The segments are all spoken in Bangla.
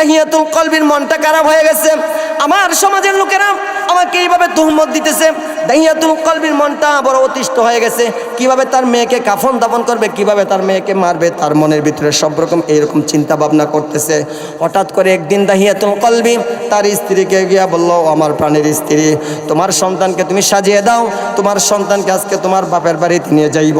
দাহিয়াতুল কলবির মনটা খারাপ হয়ে গেছে। আমার সমাজের লোকেরা আমাকে এইভাবে তুহমত দিতেছে। দাহিয়াতুল কলবির মনটা বড় অতিষ্ঠ হয়ে গেছে। কীভাবে তার মেয়েকে কাফন দাফন করবে, কীভাবে তার মেয়েকে মারবে, তার মনের ভিতরে সব রকম এইরকম চিন্তা ভাবনা করতেছে। হঠাৎ করে একদিন দাহিয়াতুল কলবি তার স্ত্রীকে গিয়া বলল আমার প্রাণের স্ত্রী, তোমার সন্তানকে তুমি সাজিয়ে দাও। তোমার সন্তানকে আজকে তোমার বাপের বাড়িতে নিয়ে যাইব।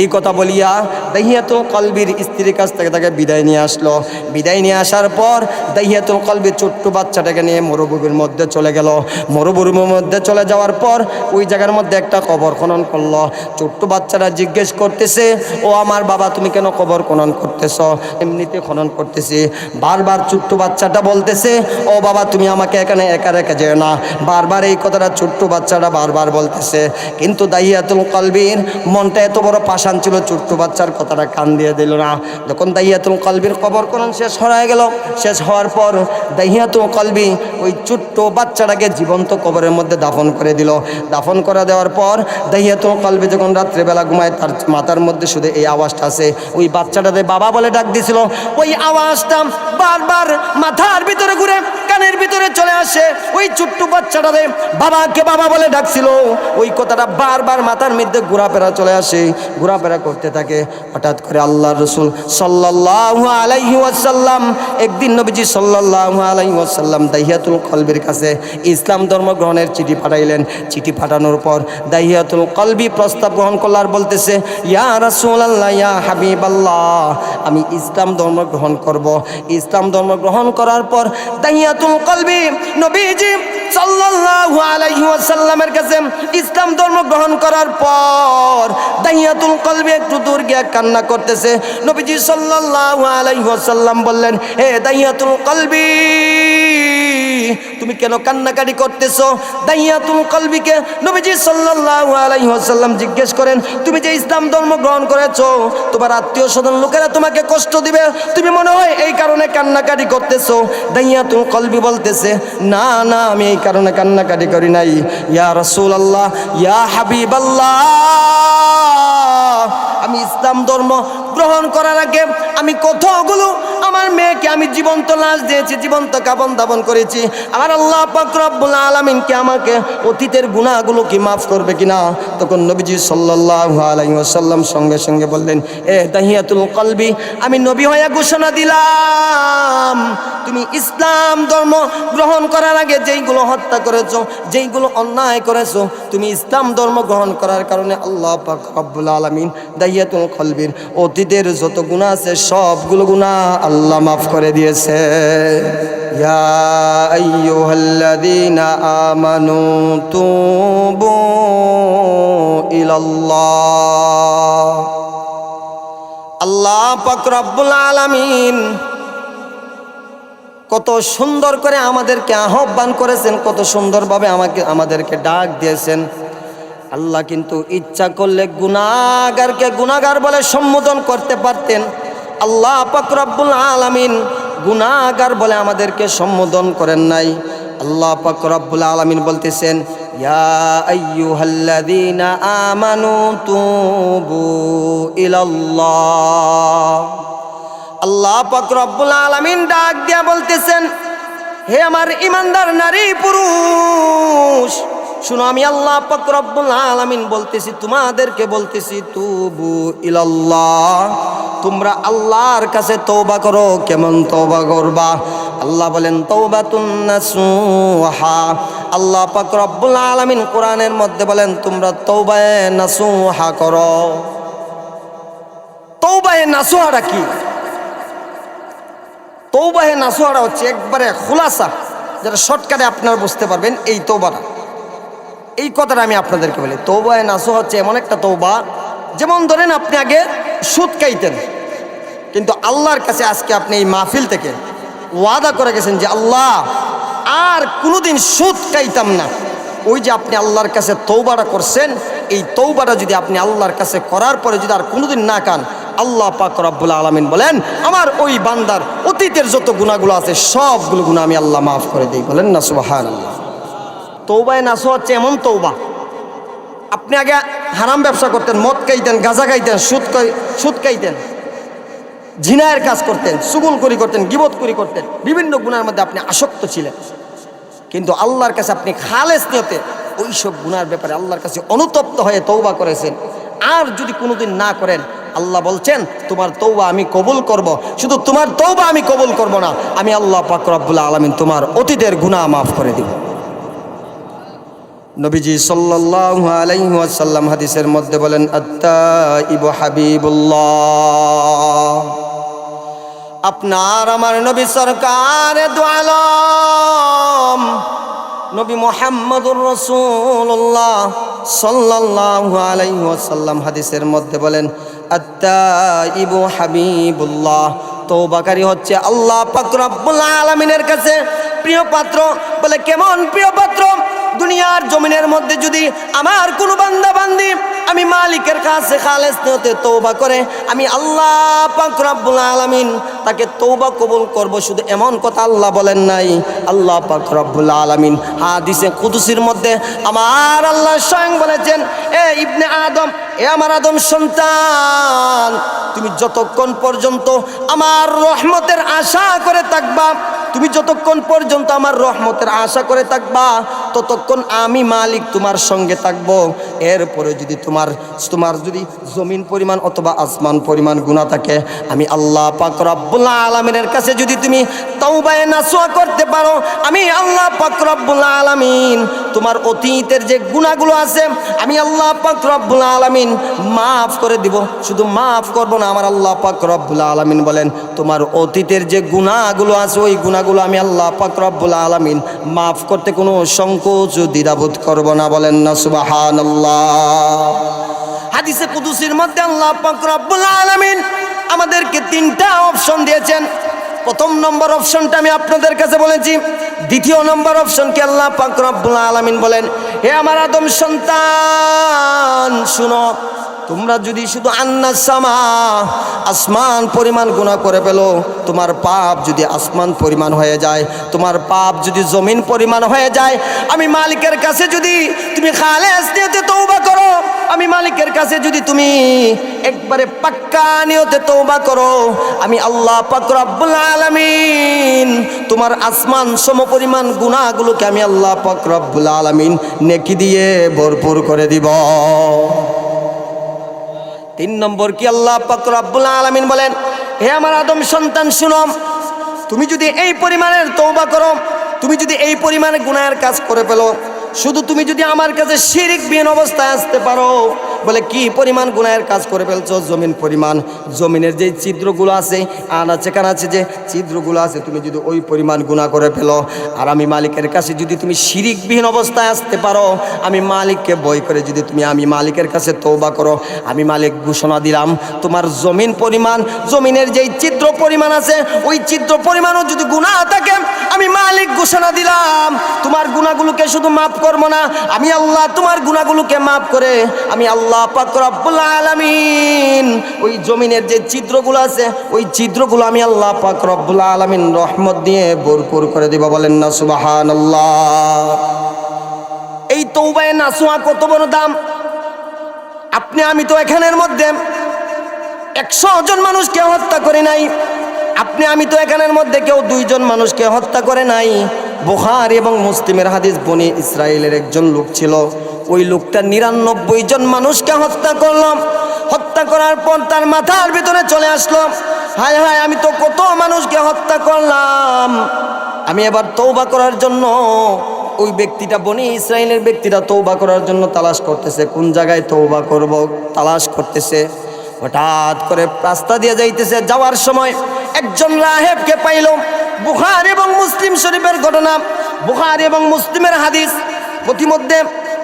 এই কথা বলিয়া দাহিয়াতুল কলবির স্ত্রীর কাছ থেকে তাকে বিদায় নিয়ে আসলো। বিদায় নিয়ে আসার পর দাহিয়াতুল কলবির ছোট্ট বাচ্চাটাকে নিয়ে মরুভূমির মধ্যে চলে গেল। মরুভূমির মধ্যে চলে যাওয়ার পর ওই জায়গার মধ্যে একটা কবর খনন করল। ছোট্ট বাচ্চারা জিজ্ঞেস করতেছে, ও আমার বাবা, তুমি কেন কবর খনন করতেছ? এমনিতে খনন করতেছি। বারবার ছোট্ট বাচ্চাটা বলতেছে, ও বাবা, তুমি আমাকে এখানে একা রেখে যেও না। বারবার এই কথাটা ছোট্ট বাচ্চাটা বারবার বলতেছে। কিন্তু দাহিয়াতুল কলবির মনটা এত বড় পাষাণ ছিল, ছোট্ট বাচ্চার কথাটা কান দিয়ে দিল না। যখন দাহিয়াতুল কলবির কবর খনন শেষ হয়ে গেল, শেষ হওয়ার পর দাহিয়াতুল কলবি ওই ছোট্ট বাচ্চাটাকে জীবন্ত কবরের মধ্যে দাফন করে দিল। দাফন করে দেওয়ার পর দাহিয়াতুল কলবি যখন রাত্রেবেলা ঘুমায়, তার মাথার মধ্যে শুধু এই আওয়াজটা আছে। ওই বাচ্চাটাতে বাবা বলে ডাক দিছিল। ওই আওয়াজটা বারবার মাথার ভিতরে ঘুরে, কানের ভিতরে চলে আসে। ওই ছোট্ট বাচ্চাটাতে বাবাকে বাবা বলে ডাকছিল। ওই কথাটা বারবার মাথার মধ্যে ঘোরাফেরা চলে আসে। ঘোরাফেরা করতে থাকে। হঠাৎ করে আল্লাহ রসুল সাল্লাল্লাহু আলাইহি ওয়াসাল্লাম একদিন নবীজি সাল্লাল্লাহু আলাইহি ওয়াসাল্লাম দাহিয়াতুল কলবির কাছে ইসলাম ধর্ম গ্রহণের চিঠি পাঠাইলেন। চিঠি পাঠানোর পর দাহিয়াতুল কলবি প্রস্তাব গ্রহণ করল আর বলতেছে, ইয়া রাসূলুল্লাহ, ইয়া হাবিবাল্লাহ, আমি ইসলাম ধর্ম গ্রহণ করব। ইসলাম ধর্ম গ্রহণ করার পর দাহিয়াতুল কলবি নবীজি সাল্লাল্লাহু আলাইহি ওয়াসাল্লামের কাছে ইসলাম ধর্ম গ্রহণ করার পর দাহিয়াতুল কলবি একটু দূর গিয়ে কান্না করতেছে। নবীজি সাল্লাল্লাহু আলাইহি ওয়াসাল্লাম বললেন, হে দাহিয়াতুল কলবি। তুমি কেন কান্নাকাটি করতেছো? দাইয়াতুল কলবিকে নবীজি সাল্লাল্লাহু আলাইহি ওয়াসাল্লাম জিজ্ঞেস করেন, তুমি যে ইসলাম ধর্ম গ্রহণ করেছ, তোমার আত্মীয় স্বজন লোকেরা তোমাকে কষ্ট দিবে? তুমি মনে হয় এই কারণে কান্নাকাটি করতেছো? দাইয়াতুল কলবি বলতেছে, না না, আমি এই কারণে কান্নাকাটি করি নাই। ইয়া রাসূলুল্লাহ, ইয়া হাবিবাল্লাহ। আমি ইসলাম ধর্ম গ্রহণ করার আগে আমি কতগুলো আমার মেয়েকে আমি জীবন্ত লাশ দিয়েছি, জীবন্ত কাবন দাবন করেছি। আমার আল্লাহ পাক রব্বুল আলামিনকে আমাকে অতীতের গুনাহগুলো কি মাফ করবে কিনা? তখন নবীজি সাল্লাল্লাহু আলাইহি ওয়াসাল্লাম সঙ্গে সঙ্গে বললেন, এ তাহিয়াতুল কলবি, আমি নবী হয়ে ঘোষণা দিলাম। তুমি ইসলাম ধর্ম গ্রহণ করার আগে যেইগুলো হত্যা করেছ, যেইগুলো অন্যায় করেছ, তুমি ইসলাম ধর্ম গ্রহণ করার কারণে আল্লাহ পাক রব্বুল আলামিন দাহিয়াতুল কলবির অতীতের যত গুনাহ আছে সবগুলো গুনাহ আল্লাহ মাফ করে দিয়েছে। আল্লাহ পাক আলামিন কত সুন্দর করে আমাদেরকে আহ্বান করেছেন, কত সুন্দরভাবে আমাকে, আমাদেরকে ডাক দিয়েছেন। আল্লাহ কিন্তু ইচ্ছা করলে গুনাগারকে গুনাগার বলে সম্বোধন করতে পারতেন। আল্লাহ পাক রব্বুল আলামিন গুনাগার বলে আমাদেরকে সম্বোধন করেন নাই। আল্লাহ পাক রব্বুল আলামিন বলতেছেন আল্লাহ পাক আলামিন ডাক দিয়া বলতেছেন, হে আমার ইমানদার নারী পুরুষ শুনো, আমি আল্লাহ রব্বুল আলামিন বলতেছি, তোমাদেরকে বলতেছি, তুবু ইলাল্লাহ। তোমরা আল্লাহর কাছে তওবা করো, কেমন তওবা করবা? আল্লাহ বলেন, তওবাতুন নাসুহা। আল্লাহ পাক রব্বুল আলামিন কোরআনের মধ্যে বলেন, তোমরা তওবায়ে নাসুহা করো। তওবায়ে নাসুহাটা কি? তৌবাহে নাসোয়ারা হচ্ছে একবারে খোলাসা, যেটা শর্টকাটে আপনারা বুঝতে পারবেন এই তৌবাটা এই কথাটা আমি আপনাদেরকে বলি। তৌবাহে নাসো হচ্ছে এমন একটা তৌবা যেমন ধরেন আপনি আগে সুদ খাইতেন, কিন্তু আল্লাহর কাছে আজকে আপনি এই মাহফিল থেকে ওয়াদা করে গেছেন যে, আল্লাহ, আর কোনোদিন সুদ খাইতাম না। ওই যে আপনি আল্লাহর কাছে তৌবাটা করছেন, এই তৌবাটা যদি আপনি আল্লাহর কাছে করার পরে যদি আর কোনোদিন না কান আল্লাহ পাক রব্বুল আলমিন বলেন, আমার ওই বান্দার অতীতের যত গুণাগুলো আছে, সবগুলো গুণা আমি আল্লাহ মাফ করে দিই। বলেন না সুবাহান আল্লাহ তৌবায় নাসো হচ্ছে এমন তৌবা আপনি আগে হারাম ব্যবসা করতেন, মদ খাইতেন, গাঁজা খাইতেন, সুদ সুদ খাইতেন ঝিনায়ের কাজ করতেন সুগুল করি করতেন গিবত করি করতেন, বিভিন্ন গুণার মধ্যে আপনি আসক্ত ছিলেন। কিন্তু আল্লাহর কাছে আপনি খালেস নিয়তে ওই সব গুনার ব্যাপারে আল্লাহর কাছে অনুতপ্ত হয়ে তৌবা করেছেন। আর যদি কোনোদিন না করেন, আল্লাহ বলছেন, তোমার তৌবা আমি কবুল করব। শুধু তোমার তৌবা আমি কবুল করব না, আমি আল্লাহ পাক রব্বুল আলমিন তোমার অতীতের গুনাহ মাফ করে দিব। নবীজি সাল্লাল্লাহু আলাইহি ওয়াসাল্লাম হাদিসের মধ্যে বলেন, আত্তাইবু হাবিবুল্লাহ। আপনার আমার নবী সরকার দোয়ালম নবী মোহাম্মদুর রসুল্লাহ সাল্লাল্লাহু আলাইহি ওয়াসাল্লাম হাদিসের মধ্যে বলেন, আত্তাইবু হাবিবুল্লাহ। তৌবাকারী হচ্ছে আল্লাহ পাক রব্বুল আলামিনের কাছে প্রিয় পাত্র। বলে, কেমন প্রিয় পাত্র? দুনিয়ার জমিনের মধ্যে যদি আমার কোনো বান্দা বান্দি আমি মালিকের কাছে খালেস নিয়তে তৌবা করে, আমি আল্লাহ পাকরাবুল আলমিন তাকে তৌবা কবুল করব। শুধু এমন কথা আল্লাহ বলেন নাই, আল্লাহ পাকরাবুল আলামিন। হাদিসে কুদুসির মধ্যে আমার আল্লাহ স্বয়ং বলেছেন, এ ইবনে আদম এ আমার আদম সন্তান, তুমি যতক্ষণ পর্যন্ত আমার রহমতের আশা করে থাকবা, তুমি যতক্ষণ পর্যন্ত আমার রহমতের আশা করে থাকবা, ততক্ষণ আমি মালিক তোমার সঙ্গে থাকব। এরপরে যদি তোমার তোমার যদি জমিন পরিমাণ অথবা আসমান পরিমাণ গুণা থাকে, আমি আল্লাহ পাক রব্বুল আলমিনের কাছে যদি তুমি তাও তৌবায় নাসোয়া করতে পারো, আমি আল্লাহ পাক রব্বুল আলমিন তোমার অতীতের যে গুণাগুলো আছে, আমি আল্লাহ পাক রব্বুল আলমিন মাফ করে দিব। শুধু মাফ করব না, আমার আল্লাহ পাক রব্বুল আলমিন বলেন, তোমার অতীতের যে গুণাগুলো আছে, ওই গুণাগুলো আমি আল্লাহ পাক রব্বুল আলমিন মাফ করতে কোনো সংকোচ দ্বিধাবোধ করব না, বলেন না সুবাহান হাদিসে কুদুসির মধ্যে আল্লাহ পাক রব্বুল আলমিন আমাদেরকে তিনটা অপশন দিয়েছেন। প্রথম নম্বর অপশনটা আমি আপনাদের কাছে বলেছি। দ্বিতীয় নম্বর অপশনকে আল্লাহ পাক রব্বুল আলামিন বলেন, হে আমার আদম সন্তান, শুনো, তোমরা যদি শুধু আন্নাস সামা আসমান পরিমাণ গুণা করে পেল তোমার পাপ যদি আসমান পরিমাণ হয়ে যায়, তোমার পাপ যদি জমিন পরিমাণ হয়ে যায়, আমি মালিকের কাছে যদি তুমি খালেস নিয়তে তৌবা করো আমি মালিকের কাছে যদি তুমি একবারে পাক্কা নিয়তে তৌবা করো, আমি আল্লাহ পাক রব্বুল আলামিন তোমার আসমান সম পরিমাণ গুণাগুলোকে আমি আল্লাহ পাক রব্বুল আলামিন নেকি দিয়ে ভরপুর করে দিব। তিন নম্বর কি আল্লাহ পাক রব্বুল আলামিন বলেন, হে আমার আদম সন্তান শুনম তুমি যদি এই পরিমাণের তৌবা করো, তুমি যদি এই পরিমাণে গুনাহের কাজ করে ফেলো শুধু তুমি যদি আমার কাছে শিরিক বিহীন অবস্থায় আসতে পারো বলে, কি পরিমাণ গুনাহের কাজ করে ফেলছো? জমিন পরিমাণ, জমিনের যে ছিদ্রগুলো আছে আনাচে কানাচে যে, ছিদ্রগুলো আছে, তুমি যদি ওই পরিমাণ গুণা করে ফেলো। আর আমি মালিকের কাছে যদি তুমি শিরিকবিহীন অবস্থায় আসতে পারো, আমি মালিককে বই করে যদি তুমি আমি মালিকের কাছে তৌবা করো, আমি মালিক ঘোষণা দিলাম, তোমার জমিন পরিমাণ, জমিনের যেই চিত্র পরিমাণ আছে, ওই চিত্র পরিমাণও যদি গুণা থাকে, আমি মালিক ঘোষণা দিলাম। তোমার গুণাগুলোকে শুধু মাফ করব না, আমি আল্লাহ তোমার গুণাগুলোকে মাফ করে, আমি আল্লাহ পাক রব্বুল আলামিন, ওই জমিনের যে চিত্রগুলো আছে, ওই চিত্রগুলো আমি আল্লাহ পাক রব্বুল আলামিন রহমত দিয়ে ভরপুর করে দিব। বলেন না সুবাহান এই তৌবায় নাসুয়া কত বড় দাম? আপনি, আমি তো এখানের মধ্যে একশো জন মানুষকে হত্যা করে নাই। আপনি, আমি তো এখানের মধ্যে কেউ দুইজন মানুষকে হত্যা করে নাই। বুখার এবং মুসলিমের হাদিস বনি ইসরায়েলের একজন লোক ছিল। ওই লোকটা নিরানব্বই জন মানুষকে হত্যা করলাম। হত্যা করার পর তার মাথার ভিতরে চলে আসলো। হায় হায়, আমি তো কত মানুষকে হত্যা করলাম। আমি এবার তৌবা করার জন্য ওই ব্যক্তিটা, বনি ইসরায়েলের ব্যক্তিটা তৌবা করার জন্য তালাশ করতেছে। কোন জায়গায় তৌবা করব? তালাশ করতেছে। হঠাৎ করে রাস্তা দিয়ে যাইতেছে। যাওয়ার সময় একজন রাহেবকে পাইল। বুখার এবং মুসলিম শরীফের ঘটনা বুখার এবং মুসলিমের হাদিস প্রতিমধ্যে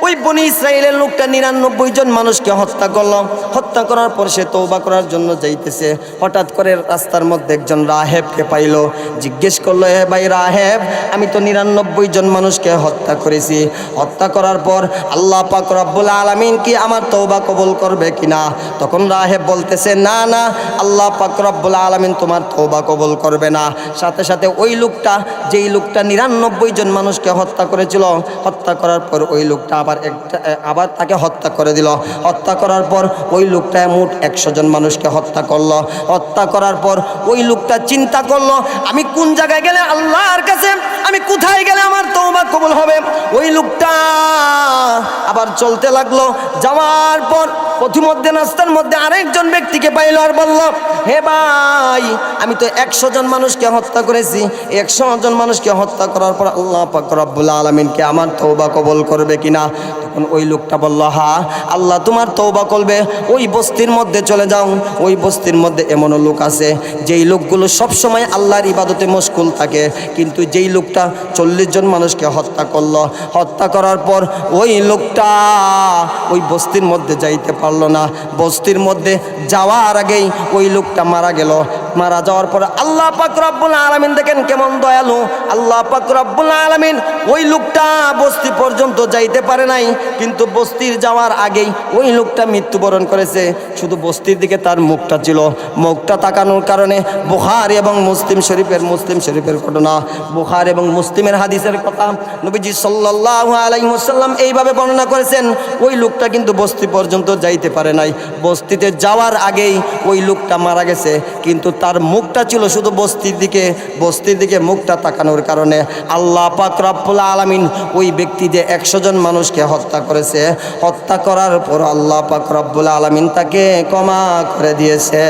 ওই বনি ইসরায়েলের লোকটা নিরানব্বই জন মানুষকে হত্যা করল। হত্যা করার পর সে তৌবা করার জন্য যাইতেছে। হঠাৎ করে রাস্তার মধ্যে একজন রাহেবকে পাইলো। জিজ্ঞেস করল হে ভাই রাহেব, আমি তো নিরানব্বই জন মানুষকে হত্যা করেছি। হত্যা করার পর আল্লাহ পাক রব্বুল আলমিন কি আমার তৌবা কবুল করবে কিনা? তখন রাহেব বলতেছে, না না, আল্লাহ পাক রব্বুল আলমিন তোমার তৌবা কবুল করবে না। সাথে সাথে ওই লোকটা, যেই লোকটা নিরানব্বই জন মানুষকে হত্যা করেছিল, হত্যা করার পর ওই লোকটা আবার আবার একটা আবার তাকে হত্যা করে দিল। হত্যা করার পর ওই লোকটা মোট একশো জন মানুষকে হত্যা করল। হত্যা করার পর ওই লোকটা চিন্তা করল, আমি কোন জায়গায় গেলে আল্লাহর কাছে, আমি কোথায় গেলে আমার তোমার কবুল হবে? ওই লোকটা আবার চলতে লাগল। যাওয়ার পর পথিমধ্যে, রাস্তার মধ্যে আরেকজন ব্যক্তিকে পাইল আর বলল, হে ভাই, আমি তো একশো জন মানুষকে হত্যা করেছি। একশো জন মানুষকে হত্যা করার পর আল্লাহ পাক রব্বুল আলমিনকে আমার তৌবা কবল করবে কিনা? তখন ওই লোকটা বলল, হা, আল্লাহ তোমার তৌবা করবে। ওই বস্তির মধ্যে চলে যাও। ওই বস্তির মধ্যে এমনও লোক আছে, যেই লোকগুলো সবসময় আল্লাহর ইবাদতে মশগুল থাকে। কিন্তু যেই লোকটা চল্লিশ জন মানুষকে হত্যা করল, হত্যা করার পর ওই লোকটা ওই বস্তির মধ্যে যাইতে পারল না। বস্তির মধ্যে যাওয়ার আগেই ওই লোকটা মারা গেল। মারা যাওয়ার পর আল্লাহ পাক আলামিন দেখেন কেমন দয়ালু। আল্লাহ পাক আলামিন ওই লোকটা বস্তি পর্যন্ত যাইতে পারে নাই, কিন্তু বস্তির যাওয়ার আগেই ওই লোকটা মৃত্যুবরণ করেছে। শুধু বস্তির দিকে তার মুখটা ছিল। মুখটা তাকানোর কারণে বুখার এবং মুসলিম শরীফের মুসলিম শরীফের ঘটনা, বুখার এবং মুসলিমের হাদিসের কথা নবীজি সাল্লাল্লাহু আলাইহি ওয়াসাল্লাম এইভাবে বর্ণনা করেছেন, ওই লোকটা কিন্তু বস্তি পর্যন্ত যাইতে পারে নাই। বস্তিতে যাওয়ার আগেই ওই লোকটা মারা গেছে, কিন্তু তার মুখটা ছিল শুধু বস্তির দিকে বস্তির দিকে মুখটা তাকানোর কারণে আল্লাহ পাক আলামিন ওই ব্যক্তি যে একশো জন মানুষকে হত্যা করেছে, হত্যা করার পর আল্লাহ পাক আলামিন তাকে ক্ষমা করে দিয়েছে।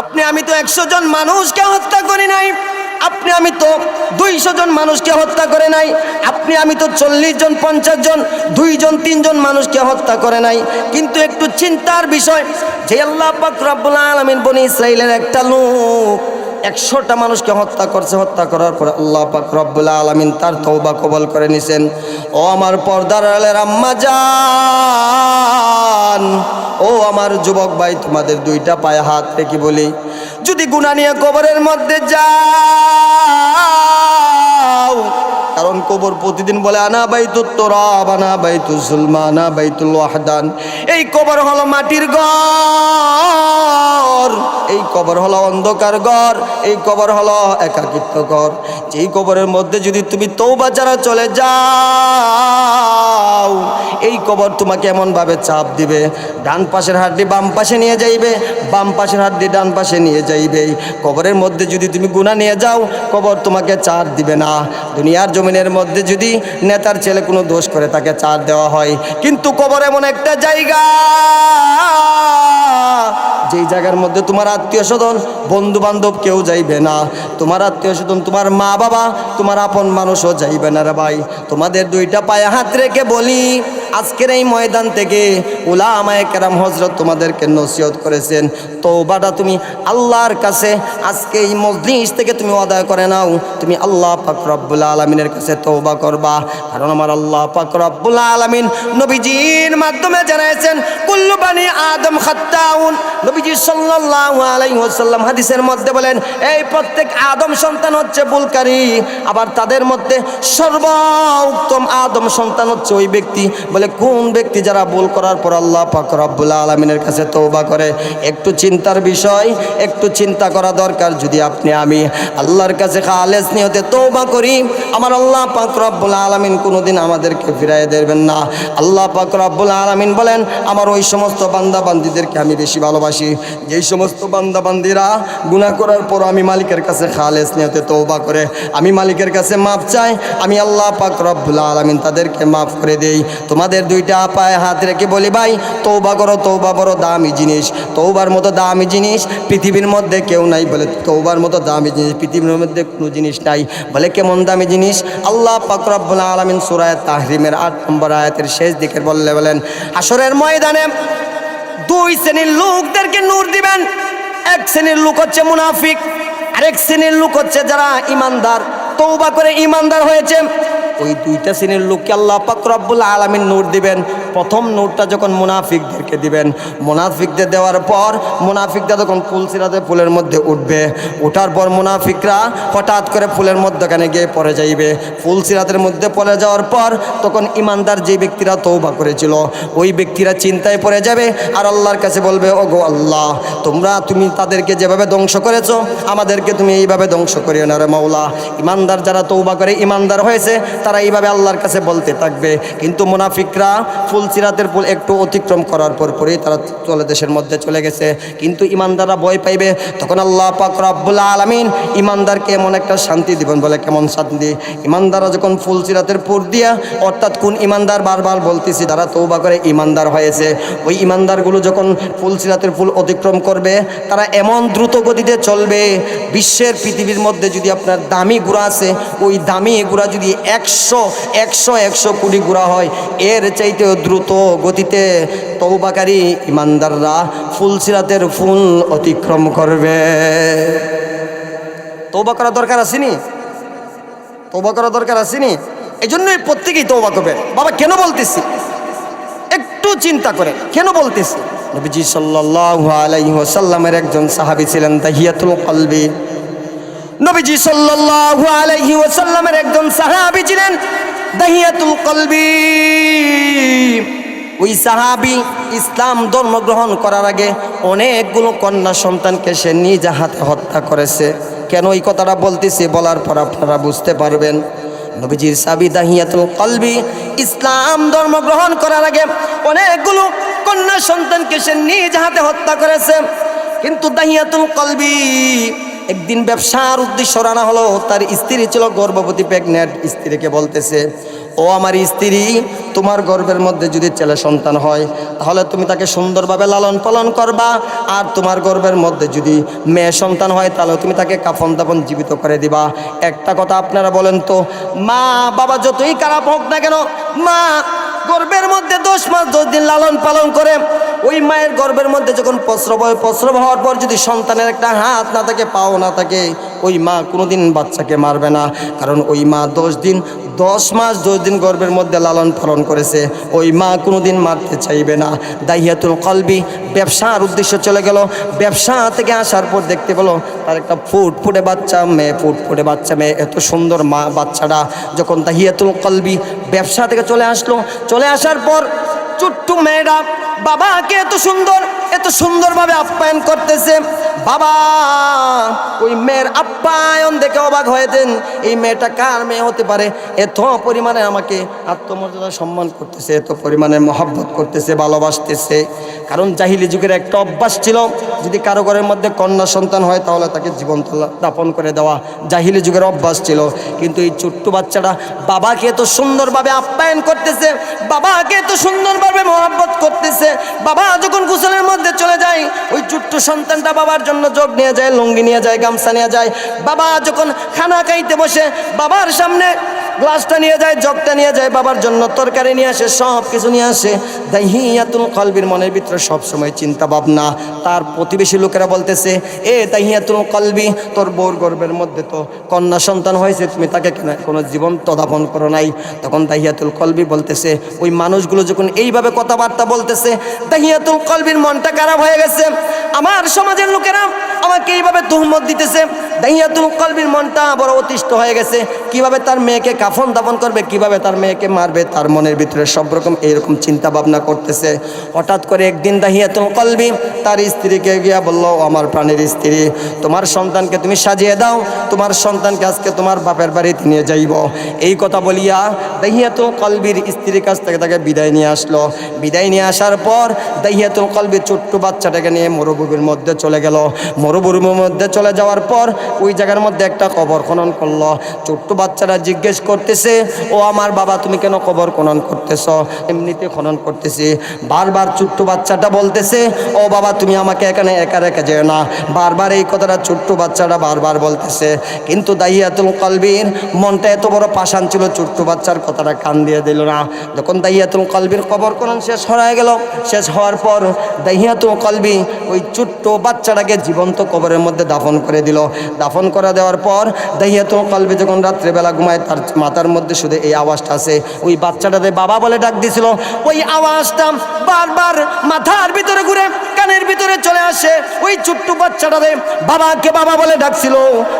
আপনি, আমি তো একশো জন মানুষকে হত্যা করি নাই। আপনি, আমি তো দুইশো জন মানুষকে হত্যা করে নাই। আপনি, আমি তো চল্লিশ জন, পঞ্চাশ জন, দুইজন, তিনজন মানুষকে হত্যা করে নাই। কিন্তু একটু চিন্তার বিষয়, যে আল্লাহ পাক আলামিন বনি ইসরা একটা লোক একশোটা মানুষকে হত্যা করছে, হত্যা করার পর আল্লাহ পাক রব্বুল আলামিন তার তৌবা কবল করে নিছেন। ও আমার পর্দার আলের আম্মা যান ও আমার যুবক ভাই, তোমাদের দুইটা পায়ে হাত রেখে বলি। যদি গুণা নিয়ে কবরের মধ্যে যাও, কারণ কবর প্রতিদিন বলে, আনা বাইতুত তোরাব, আনা বাইতুল সুলমা আনা বাইতুল ওয়াহদান। এই কবর হলো মাটির ঘর, এই কবর হলো অন্ধকার ঘর, এই কবর হলো একাকিত্ব ঘর। যেই কবরের মধ্যে যদি তুমি তৌবা যারা চলে যাও, এই কবর তোমাকে এমনভাবে চাপ দিবে, ডান পাশের হাড্ডি বাম পাশে নিয়ে যাইবে, বাম পাশের হাড্ডি ডান পাশে নিয়ে যাইবে। কবরের মধ্যে যদি তুমি গুণা নিয়ে যাও, কবর তোমাকে চার দিবে না। দুনিয়ার জমিনের মধ্যে যদি নেতার ছেলে কোনো দোষ করে, তাকে চার দেওয়া হয়। কিন্তু কবর এমন একটা জায়গা যেই জায়গার মধ্যে তোমার আত্মীয় স্বজন বন্ধু বান্ধব কেউ যাইবে না। তোমার আত্মীয় স্বজন, তোমার মা বাবা, তোমার আপন মানুষও যাইবে না রে ভাই। তোমাদের দুইটা পায়ে হাত রেখে বলি আজকের এই ময়দান থেকে উলা আমায় কেরাম হজরত তোমাদেরকে নসিহত করেছেন। তৌবাটা তুমি আল্লাহর কাছে, আজকে এই মজলিস থেকে তুমি আদায় করে নাও, তুমি আল্লাহ পাক আলমিনের কাছে তৌবা করবা। কারণ আমার আল্লাহ পাক আলমিন নবীজির মাধ্যমে জানাইছেন, কুল্লু বানি আদম খাত্তাউন। নবীজি সাল্লাল্লাহু আলাইহি ওয়াসাল্লাম হাদিসের মধ্যে বলেন, এই প্রত্যেক আদম সন্তান হচ্ছে ভুলকারী আবার তাদের মধ্যে সর্বোত্তম আদম সন্তান হচ্ছে ওই ব্যক্তি। বলে কোন ব্যক্তি যারা ভুল করার পর আল্লাহ পাক রব্বুল আলমিনের কাছে তৌবা করে? একটু চিন্তার বিষয়, একটু চিন্তা করা দরকার। যদি আপনি আমি আল্লাহর কাছে খালেস নিয়তে তৌবা করি, আমার আল্লাহ পাক রব্বুল আলমিন কোনোদিন আমাদেরকে ফিরাই দেবেন না। আল্লাহ পাক রব্বুল আলমিন বলেন, আমার ওই সমস্ত বান্দা বান্দিদেরকে আমি বেশি ভালোবাসি। যেই সমস্ত বান্দা বান্দিরা গুণা করার পর আমি মালিকের কাছে খালেস নিয়তে তৌবা করে, আমি মালিকের কাছে মাপ চাই, আমি আল্লাহ পাক রব্বুল আলমিন তাদেরকে মাফ করে দেই। তোমাদের দুইটা পায়ে হাত রেখে বলি, ভাই তৌবা করো তৌবা বড় দামি জিনিস। তৌবার মতো দামি জিনিস পৃথিবীর মধ্যে কেউ নাই বলে তৌবার মতো দামি জিনিস পৃথিবীর মধ্যে কোনো জিনিস নাই বলে, কেমন দামি জিনিস? আল্লাহ পাক রব্বুল আলমিন সুরায় তাহরিমের আট নম্বর আয়াতের শেষ দিকের বললে বলেন আসরের ময়দানে দুই শ্রেণির লোকদেরকে নূর দিবেন। এক শ্রেণির লোক হচ্ছে মুনাফিক, আরেক শ্রেণির লোক হচ্ছে যারা ইমানদার। তৌবা করে ইমানদার হয়েছে। ওই দুইটা শ্রেণির লোককে আল্লাহ পাক রব্বুল আলামিন নূর দিবেন। প্রথম নূরটা যখন মুনাফিকদেরকে দিবেন, মুনাফিকদের দেওয়ার পর মুনাফিকরা যখন ফুল সিরাতে ফুলের মধ্যে উঠবে, ওঠার পর মুনাফিকরা হঠাৎ করে ফুলের মধ্যখানে গিয়ে পড়ে যাইবে। ফুল সিরাতের মধ্যে পড়ে যাওয়ার পর তখন ইমানদার যে ব্যক্তিরা তৌবা করেছিল, ওই ব্যক্তিরা চিন্তায় পড়ে যাবে আর আল্লাহর কাছে বলবে ও গো আল্লাহ, তোমরা তুমি তাদেরকে যেভাবে ধ্বংস করেছ, আমাদেরকে তুমি এইভাবে ধ্বংস করিও না রে মাওলা। ইমানদার যারা তৌবা করে ইমানদার হয়েছে, তারা তারা এইভাবে আল্লাহর কাছে বলতে থাকবে। কিন্তু মুনাফিকরা ফুল সিরাতের ফুল একটু অতিক্রম করার পর পরেই তারা চলে দেশের মধ্যে চলে গেছে। কিন্তু ইমানদাররা ভয় পাইবে, তখন আল্লাহ পাক রব্বুল আলমিন ইমানদারকে এমন একটা শান্তি দিবেন বলে কেমন শান্তি? ইমানদাররা যখন ফুল সিরাতের পুর দিয়া, অর্থাৎ কোন ইমানদার বারবার বলতেছি, তারা তৌবা করে ইমানদার হয়েছে। ওই ইমানদারগুলো যখন ফুল সিরাতের ফুল অতিক্রম করবে, তারা এমন দ্রুত গতিতে চলবে। বিশ্বের পৃথিবীর মধ্যে যদি আপনার দামি গুঁড়া আছে, ওই দামি গুঁড়া যদি একশো একশো একশো একশো কোটি গুড়া হয়। এর চাইতেও দ্রুত গতিতে তৌবাকারী ইমানদাররা ফুল সিরাতের ফুল অতিক্রম করবে। তৌবা করা দরকার আসেনি? তৌবা করা দরকার আসেনি? এই জন্যই প্রত্যেকেই তৌবা করবে। বাবা, কেন বলতেছি? একটু চিন্তা করে কেন বলতেছি? নবীজি সাল্লাল্লাহু আলাইহি ওয়াসাল্লামের একজন সাহাবী ছিলেন তাহিয়াতুল কলবি। নবীজি সাল্লাল্লাহু আলাইহি ওয়াসাল্লামের একজন সাহাবী ছিলেন দাহিয়াতুল কলবি। ওই সাহাবী ইসলাম ধর্ম গ্রহণ করার আগে অনেকগুলো কন্যা সন্তানকে সে নিজ হাতে হত্যা করেছে। কেন এই কথাটা বলতেছি বলার পর আপনারা বুঝতে পারবেন। নবীজির সাবি দাহিয়াতুল কলবি ইসলাম ধর্ম গ্রহণ করার আগে অনেকগুলো কন্যা সন্তানকে সে নিজ হাতে হত্যা করেছে। কিন্তু দাহিয়াতুল কলবি একদিন ব্যবসার উদ্দেশ্য রানা হলো, তার স্ত্রী ছিল গর্ভবতী প্রেগনেন্ট। স্ত্রীকে বলতেছে, ও আমার স্ত্রী, তোমার গর্বের মধ্যে যদি ছেলে সন্তান হয়, তাহলে তুমি তাকে সুন্দরভাবে লালন পালন করবা। আর তোমার গর্বের মধ্যে যদি মেয়ে সন্তান হয়, তাহলে তুমি তাকে কাফন দাফন জীবিত করে দিবা। একটা কথা আপনারা বলেন তো, মা, বাবা যতই খারাপ হোক না কেন, মা গর্ভের মধ্যে দশ মাস, দশ দিন লালন পালন করে, ওই মায়ের গর্ভের মধ্যে যখন প্রস্রব হয়, প্রস্রব হওয়ার পর যদি সন্তানের একটা হাত না থাকে, পাও না থাকে, ওই মা কোনোদিন বাচ্চাকে মারবে না। কারণ ওই মা দশ দিন, দশ মাস, দশ দিন গর্ভের মধ্যে লালন পালন করেছে। ওই মা কোনোদিন মারতে চাইবে না। দাহিয়াতুল কলবি ব্যবসার উদ্দেশ্য চলে গেল। ব্যবসা থেকে আসার পর দেখতে পেল, তার একটা ফুট ফুটে বাচ্চা মেয়ে, ফুট ফুটে বাচ্চা মেয়ে। এত সুন্দর মা বাচ্চাটা যখন দাহিয়াতুল কলবি ব্যবসা থেকে চলে আসলো চলে আসার পর চুট্টু মেয়েরা বাবাকে এত সুন্দর? এত সুন্দরভাবে আপ্যায়ন করতেছে। বাবা, ওই মেয়ের আপ্যায়ন দেখে অবাক হয়েছেন, এই মেয়েটা কার মেয়ে হতে পারে? এত পরিমাণে আমাকে আত্মমর্যাদা সম্মান করতেছে, এত পরিমাণে মহাব্বত করতেছে, ভালোবাসতেছে। কারণ জাহিলি যুগের একটা অভ্যাস ছিল, যদি কারও ঘরের মধ্যে কন্যা সন্তান হয়, তাহলে তাকে জীবন্ত দাপন করে দেওয়া জাহিলি যুগের অভ্যাস ছিল। কিন্তু এই ছোট্ট বাচ্চাটা বাবাকে এত সুন্দরভাবে আপ্যায়ন করতেছে, বাবাকে এত সুন্দরভাবে মহাব্বত করতেছে, বাবা যখন গোসলের মধ্যে চলে যায়, ওই ছোট্ট সন্তানটা বাবার জন্য জগ নিয়ে যায়, লুঙ্গি নিয়ে যায়, গামছা নিয়ে যায়। বাবা যখন খানা খাইতে বসে, বাবার সামনে গ্লাসটা নিয়ে যায়, জগটা নিয়ে যায়, বাবার জন্য তরকারি নিয়ে আসে, সব কিছু নিয়ে আসে। দাহিয়াতুল কলবির মনের ভিতরে সবসময় চিন্তা ভাবনা তার প্রতিবেশী লোকেরা বলতেছে, এ দাহিয়াতুল কলবি, তোর বউর গর্বের মধ্যে তো কন্যা সন্তান হয়েছে, তুমি তাকে কোনো জীবন তদাপন করো নাই? তখন দাহিয়াতুল কলবি বলতেছে, ওই মানুষগুলো যখন এইভাবে কথাবার্তা বলতেছে, দাহিয়াতুল কলবির মনটা খারাপ হয়ে গেছে। আমার সমাজের লোকেরা আমাকে এইভাবে তুহমত দিতেছে, দাহিয়াতুল কলবির মনটা বড় অতিষ্ঠ হয়ে গেছে। কীভাবে তার মেয়েকে কাফন দাফন করবে, কীভাবে তার মেয়েকে মারবে, তার মনের ভিতরে সব রকম এইরকম চিন্তা ভাবনা করতেছে। হঠাৎ করে একদিন দাহিয়াতুল কলবি তার স্ত্রীকে গিয়া বলল আমার প্রাণের স্ত্রী, তোমার সন্তানকে তুমি সাজিয়ে দাও, তোমার সন্তানকে আজকে তোমার বাপের বাড়িতে নিয়ে যাইব। এই কথা বলিয়া দাহিয়াতুল কলবির স্ত্রীর কাছ থেকে তাকে বিদায় নিয়ে আসলো। বিদায় নিয়ে আসার পর দাহিয়াতুল কলবির ছোট্ট বাচ্চাটাকে নিয়ে মরুভূমির মধ্যে চলে গেল। মরুভূমির মধ্যে চলে যাওয়ার পর ওই জায়গার মধ্যে একটা কবর খনন করল। ছোট্ট বাচ্চারা জিজ্ঞেস করতেছে, ও আমার বাবা, তুমি কেন কবর খনন করতেছ? এমনিতে খনন করতেছি। বারবার ছোট্ট বাচ্চাটা বলতেছে, ও বাবা তুমি আমাকে এখানে একা রেখে যেও না। বারবার এই কথাটা ছোট্ট বাচ্চাটা বারবার বলতেছে। কিন্তু দাহিয়াতুল কলবির মনটা এত বড় পাষাণ ছিল, ছোট্ট বাচ্চার কথাটা কান দিয়ে দিল না। যখন দাহিয়াতুল কলবির কবর খনন শেষ হয়ে গেল, শেষ হওয়ার পর দাহিয়াতুল কলবি ওই ছোট্ট বাচ্চাটাকে জীবন্ত কবরের মধ্যে দাফন করে দিল। দাফন করে দেওয়ার পর দাহিয়াতুল কলবি যখন রাত্রেবেলা ঘুমায়, তার মাথার মধ্যে শুধু এই আওয়াজটা আছে। ওই বাচ্চাটাতে বাবা বলে ডাক দিছিল। ওই আওয়াজটা বারবার মাথার ভিতরে ঘুরে কানের ভিতরে চলে আসে, ওই ছোট্ট বাচ্চাটাতে বাবাকে বাবা বলে ডাকছিল।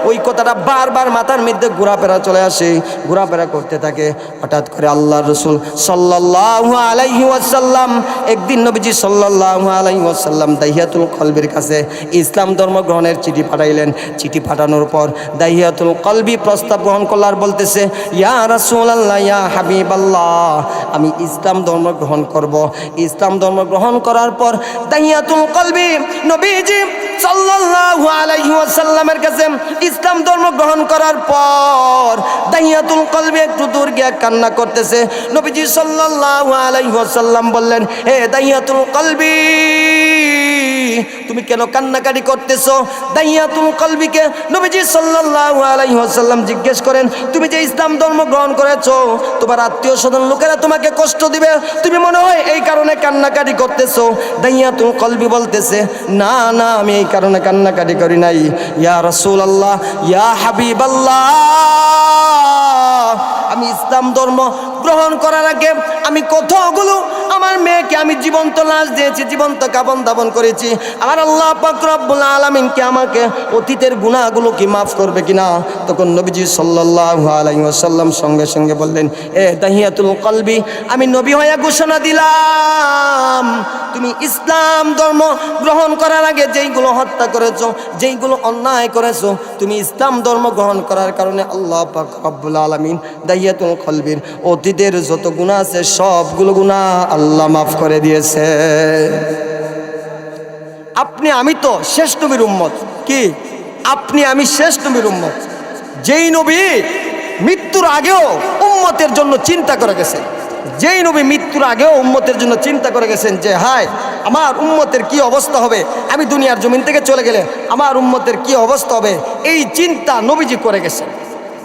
ওই কথাটা বারবার মাথার মধ্যে ঘোরাফেরা চলে আসে। ঘোরাফেরা করতে থাকে, হঠাৎ করে আল্লাহ রসুল সাল্লাহ আলাইহি ওয়াসাল্লাম, একদিন নবীজি সাল্লাহ আলাইহি ওয়াসাল্লাম দাহিয়াতুল কলবির কাছে ইসলাম ধর্ম গ্রহণের চিঠি পাঠাইলেন। চিঠি পাঠানোর পর দাহিয়াতুল কলবি প্রস্তাব গ্রহণ করলেন আর বলতেছে, ইয়া রাসূলুল্লাহ, ইয়া হাবিব আল্লাহ আমি ইসলাম ধর্ম গ্রহণ করব। ইসলাম ধর্ম গ্রহণ করার পর দাহিয়াতুল কলবি নবীজি সাল্লাল্লাহু আলাইহি ওয়াসাল্লামের কাছে ইসলাম ধর্ম গ্রহণ করার পর দাহিয়াতুল কলবি একটু দূর গিয়ে কান্না করতেছে। নবীজি সাল্লাল্লাহু আলাইহি ওয়াসাল্লাম বললেন, হে দাহিয়াতুল কলবি, তুমি কেন কান্নাকাটি করতেছো? দাইয়াতুল কলবিকে নবীজি সাল্লাল্লাহু আলাইহি ওয়াসাল্লাম জিজ্ঞেস করেন, তুমি যে ইসলাম ধর্ম গ্রহণ করেছ, তোমার আত্মীয় স্বজন লোকেরা তোমাকে কষ্ট দিবে? তুমি মনে হয় এই কারণে কান্নাকাটি করতেছো? দাইয়াতুল কলবি বলতেছে, না না, আমি এই কারণে কান্নাকাটি করি নাই। ইয়া রসুল আল্লাহ ইয়া হাবিব আল্লাহ আমি ইসলাম ধর্ম গ্রহণ করার আগে আমি কতগুলো আমার মেয়েকে আমি জীবন্ত লাশ দিয়েছি, জীবন্ত কাবন দাবন করেছি। আমার আল্লাহ পাক রব্বুল আলামিনকে আমাকে অতীতের গুনাহগুলো কি মাফ করবে কিনা? তখন নবীজি সাল্লাল্লাহু আলাইহি ওয়াসাল্লাম সঙ্গে সঙ্গে বললেন, এ তাহিয়াতুল কলবি, আমি নবী হয়ে ঘোষণা দিলাম। তুমি ইসলাম ধর্ম গ্রহণ করার আগে যেইগুলো হত্যা করেছ, যেইগুলো অন্যায় করেছ, তুমি ইসলাম ধর্ম গ্রহণ করার কারণে আল্লাহ পাক আলামিন দাইয়াতুল কলবির অতীতের যত গুনাহ আছে, সবগুলো গুনাহ আল্লাহ মাফ করে দিয়েছে। আপনি, আমি তো শেষ নবীর উম্মত। কি? আপনি, আমি শেষ নবীর উম্মত। যেই নবী মৃত্যুর আগেও উম্মতের জন্য চিন্তা করে গেছেন। যেই নবী মৃত্যুর আগেও উম্মতের জন্য চিন্তা করে গেছেন যে, হায়, আমার উম্মতের কি অবস্থা হবে? আমি দুনিয়ার জমিন থেকে চলে গেলে আমার উম্মতের কি অবস্থা হবে? এই চিন্তা নবীজি করে গেছেন।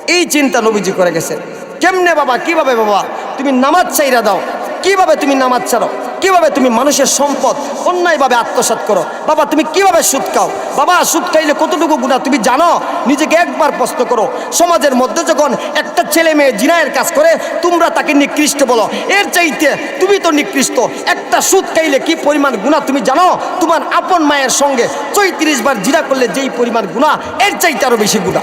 এই চিন্তা নবীজি করে গেছেন। কেমনে বাবা? কীভাবে বাবা? তুমি নামাজ চাইরা দাও। কীভাবে তুমি নামাজ ছাড়ো? কীভাবে তুমি মানুষের সম্পদ অন্যায়ভাবে আত্মসাৎ করো? বাবা, তুমি কীভাবে সুদ খাও? বাবা, সুদ খাইলে কতটুকু গুণা তুমি জানো? নিজেকে একবার প্রশ্ন করো। সমাজের মধ্যে যখন একটা ছেলে মেয়ে জিনায়ের কাজ করে, তোমরা তাকে নিকৃষ্ট বলো। এর চাইতে তুমি তো নিকৃষ্ট। একটা সুদ খাইলে কি পরিমাণ গুণা তুমি জানো? তোমার আপন মায়ের সঙ্গে চৈত্রিশ বার জিনা করলে যেই পরিমাণ গুণা এর চাইতে আরও বেশি গুণা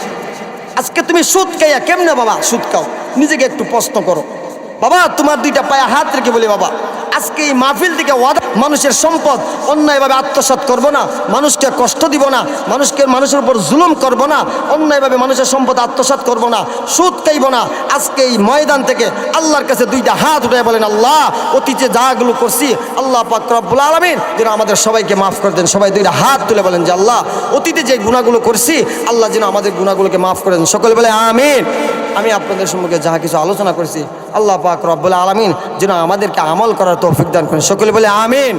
আজকে তুমি সুদ খাইয়া কেমনে বাবা সুদ খাও? নিজেকে একটু প্রশ্ন করো। বাবা, তোমার দুইটা পায়ে হাত রেখে বলি, বাবা, আজকে এই মাহফিল থেকে ওয়াদা, মানুষের সম্পদ অন্যায়ভাবে আত্মসাৎ করব না, মানুষকে কষ্ট দিব না, মানুষকে, মানুষের উপর জুলুম করব না, অন্যায়ভাবে মানুষের সম্পদ আত্মসাৎ করব না, সুদ খাইব না। আজকে এই ময়দান থেকে আল্লাহর কাছে দুইটা হাত উঠে বলেন, আল্লাহ, অতীতে যাগুলো করছি, আল্লাহ পাক আলমিন, যেন আমাদের সবাইকে মাফ করে দেন। সবাই দুইটা হাত তুলে বলেন যে, আল্লাহ, অতীতে যে গুণাগুলো করছি, আল্লাহ যেন আমাদের গুণাগুলোকে মাফ করে দেন। সকলে বলে, আমিন। আমি আপনাদের সম্মুখে যাহা কিছু আলোচনা করেছি, আল্লাহ পাক রব্বুল আলমিন যেন আমাদেরকে আমল করার তৌফিক দান করেন। সকলে বলে আমিন।